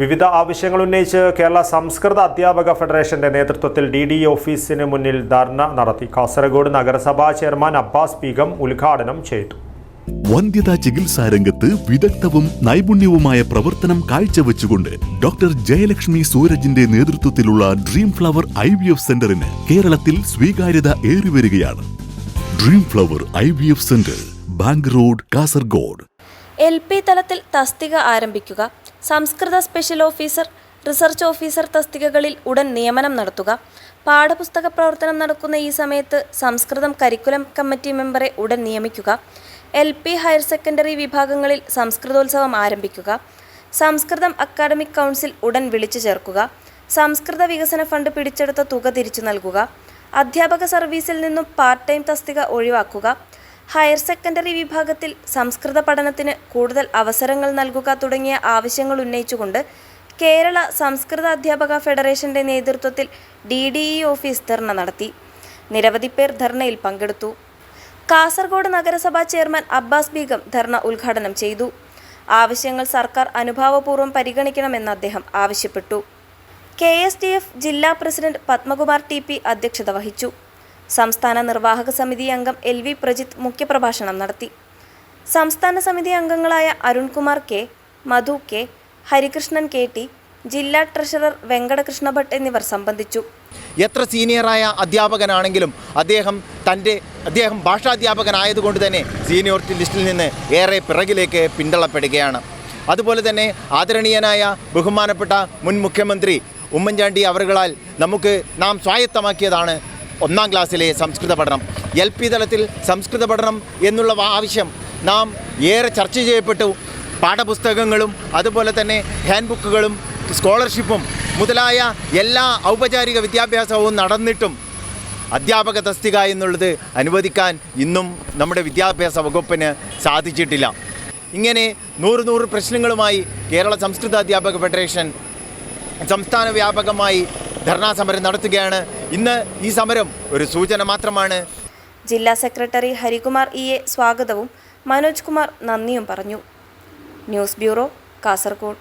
വിവിധ ആവശ്യങ്ങൾ ഉന്നയിച്ച് കേരള സംസ്കൃത അധ്യാപക ഫെഡറേഷന്റെ നേതൃത്വത്തിൽ ഡി ഡി ഓഫീസിന് മുന്നിൽ ധർണ നടത്തി. കാസർഗോഡ് നഗരസഭാ ചെയർമാൻ അബ്ബാസ് ബീഗം ഉദ്ഘാടനം ചെയ്തു. വന്ധ്യതാ ചികിത്സാ രംഗത്ത് വിദഗ്ധവും നൈപുണ്യവുമായ പ്രവർത്തനം കാഴ്ചവെച്ചുകൊണ്ട് ഡോക്ടർ ജയലക്ഷ്മി സൂരജിന്റെ നേതൃത്വത്തിലുള്ള dream flower I V F സെന്ററിന് കേരളത്തിൽ സ്വീകാര്യത ഏറിവരികയാണ്. Dream flower I V F centre bank road Kasaragod. L P തലത്തിൽ തസ്തിക ആരംഭിക്കുക സംസ്കൃത സ്പെഷ്യൽ ഓഫീസർ റിസർച്ച് ഓഫീസർ തസ്തികകളിൽ ഉടൻ നിയമനം നടത്തുക. പാഠപുസ്തക പ്രവർത്തനം നടക്കുന്ന ഈ സമയത്ത് സംസ്കൃതം കരിക്കുലം കമ്മിറ്റി മെമ്പറെ ഉടൻ നിയമിക്കുക. എൽ പി ഹയർ സെക്കൻഡറി വിഭാഗങ്ങളിൽ സംസ്കൃതോത്സവം ആരംഭിക്കുക. സംസ്കൃതം അക്കാദമിക് കൗൺസിൽ ഉടൻ വിളിച്ചു ചേർക്കുക. സംസ്കൃത വികസന ഫണ്ട് പിടിച്ചെടുത്ത തുക തിരിച്ചു നൽകുക. അധ്യാപക സർവീസിൽ നിന്നും പാർട്ട് ടൈം തസ്തിക ഒഴിവാക്കുക. ഹയർ സെക്കൻഡറി വിഭാഗത്തിൽ സംസ്കൃത പഠനത്തിന് കൂടുതൽ അവസരങ്ങൾ നൽകുക തുടങ്ങിയ ആവശ്യങ്ങൾ ഉന്നയിച്ചുകൊണ്ട് കേരള സംസ്കൃത അധ്യാപക ഫെഡറേഷന്റെ നേതൃത്വത്തിൽ D D E office dharna നടത്തി. നിരവധി പേർ ധർണയിൽ പങ്കെടുത്തു. കാസർഗോഡ് നഗരസഭാ ചെയർമാൻ അബ്ബാസ് ബീഗം ധർണ ഉദ്ഘാടനം ചെയ്തു. ആവശ്യങ്ങൾ സർക്കാർ അനുഭാവപൂർവം പരിഗണിക്കണമെന്ന് അദ്ദേഹം ആവശ്യപ്പെട്ടു. കെ എസ് ഡി എഫ് ജില്ലാ പ്രസിഡന്റ് പത്മകുമാർ ടി പി അധ്യക്ഷത വഹിച്ചു. സംസ്ഥാന നിർവാഹക സമിതി അംഗം എൽ വി പ്രജിത്ത് മുഖ്യപ്രഭാഷണം നടത്തി. സംസ്ഥാന സമിതി അംഗങ്ങളായ Arunkumar K Madhu K Harikrishnan K T ജില്ലാ ട്രഷറർ വെങ്കടകൃഷ്ണ ഭട്ട് എന്നിവർ സംബന്ധിച്ചു. എത്ര സീനിയറായ അധ്യാപകനാണെങ്കിലും അദ്ദേഹം തന്റെ അദ്ദേഹം ഭാഷാധ്യാപകനായതുകൊണ്ട് തന്നെ സീനിയോറിറ്റി ലിസ്റ്റിൽ നിന്ന് ഏറെ പിറകിലേക്ക് പിന്തള്ളപ്പെടുകയാണ്. അതുപോലെ തന്നെ ആദരണീയനായ ബഹുമാനപ്പെട്ട മുൻ മുഖ്യമന്ത്രി ഉമ്മൻചാണ്ടി അവരുകളാൽ നമുക്ക് നാം സ്വായത്തമാക്കിയതാണ് ഒന്നാം ക്ലാസ്സിലെ സംസ്കൃത പഠനം എൽ പി തലത്തിൽ സംസ്കൃത പഠനം എന്നുള്ള ആവശ്യം നാം ഏറെ ചർച്ച ചെയ്യപ്പെട്ടു. പാഠപുസ്തകങ്ങളും അതുപോലെ തന്നെ ഹാൻഡ് ബുക്കുകളും സ്കോളർഷിപ്പും മുതലായ എല്ലാ ഔപചാരിക വിദ്യാഭ്യാസവും നടന്നിട്ടും അധ്യാപക തസ്തിക എന്നുള്ളത് അനുവദിക്കാൻ ഇന്നും നമ്മുടെ വിദ്യാഭ്യാസ വകുപ്പിന് സാധിച്ചിട്ടില്ല. ഇങ്ങനെ നൂറ് നൂറ് പ്രശ്നങ്ങളുമായി കേരള സംസ്കൃത അധ്യാപക ഫെഡറേഷൻ സംസ്ഥാന വ്യാപകമായി ധർണാ സമരം നടത്തുകയാണ്. ഇന്ന് ഈ സമരം ഒരു സൂചന മാത്രമാണ്. ജില്ലാ സെക്രട്ടറി ഹരികുമാർ ഇ എ സ്വാഗതവും മനോജ് കുമാർ നന്ദിയും പറഞ്ഞു. News bureau Kasaragod.